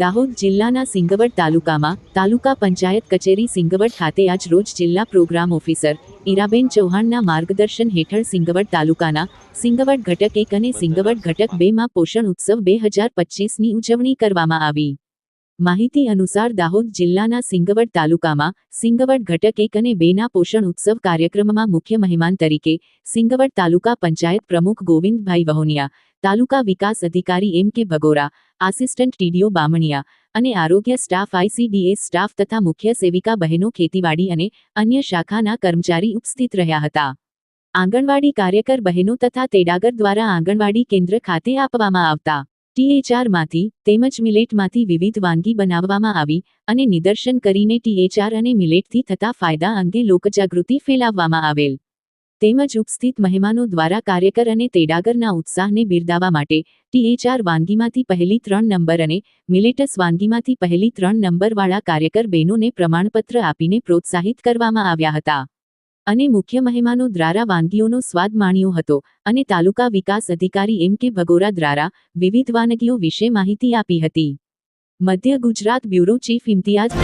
દાહોદ જિલ્લાના સિંગવડ તાલુકામાં તાલુકા પંચાયત કચેરી સિંગવડ ખાતે આજ રોજ જિલ્લા પ્રોગ્રામ ઓફિસર ઈરાબેન ચૌહાણના માર્ગદર્શન હેઠળ સિંગવડ તાલુકાના સિંગવડ ઘટક એક અને સિંગવડ ઘટક બેમાં પોષણ ઉત્સવ બે હજાર પચીસની ઉજવણી કરવામાં આવી. માહિતી અનુસાર દાહોદ જિલ્લાના સિંગવડ તાલુકામાં સિંગવડ ઘટક એક અને બેના પોષણ ઉત્સવ કાર્યક્રમમાં મુખ્ય મહેમાન તરીકે સિંગવડ તાલુકા પંચાયત પ્રમુખ ગોવિંદભાઈ વહોનિયા તાલુકા વિકાસ અધિકારી એમ કે ભગોરા, આસિસ્ટન્ટ ટીડીઓ બામણિયા અને આરોગ્ય સ્ટાફ આઈસીડીએસ સ્ટાફ તથા મુખ્ય સેવિકા બહેનો ખેતીવાડી અને અન્ય શાખાના કર્મચારી ઉપસ્થિત રહ્યા હતા. આંગણવાડી કાર્યકર બહેનો તથા તેડાગર દ્વારા આંગણવાડી કેન્દ્ર ખાતે આપવામાં આવતા. ટીએચઆરમાંથી તેમજ મિલેટમાંથી વિવિધ વાનગી બનાવવામાં આવી અને નિદર્શન કરીને ટીએચઆર અને મિલેટથી થતા ફાયદા અંગે લોકજાગૃતિ ફેલાવવામાં આવેલ. તેમજ ઉપસ્થિત મહેમાનો દ્વારા કાર્યકર અને તેડાગરના ઉત્સાહને બિરદાવવા માટે ટીએચઆર વાનગીમાંથી પહેલી ત્રણ નંબર અને મિલેટસ વાનગીમાંથી પહેલી ત્રણ નંબરવાળા કાર્યકર બહેનોને પ્રમાણપત્ર આપીને પ્રોત્સાહિત કરવામાં આવ્યા હતા. અને મુખ્ય મહેમાનો દ્વારા વાનગીઓનો સ્વાદ માણ્યો હતો અને તાલુકા વિકાસ અધિકારી એમ કે ભગોરા દ્વારા વિવિધ વાનગીઓ વિશે માહિતી આપી હતી. મધ્ય ગુજરાત બ્યુરો ચીફ ઇમ્તિયાઝ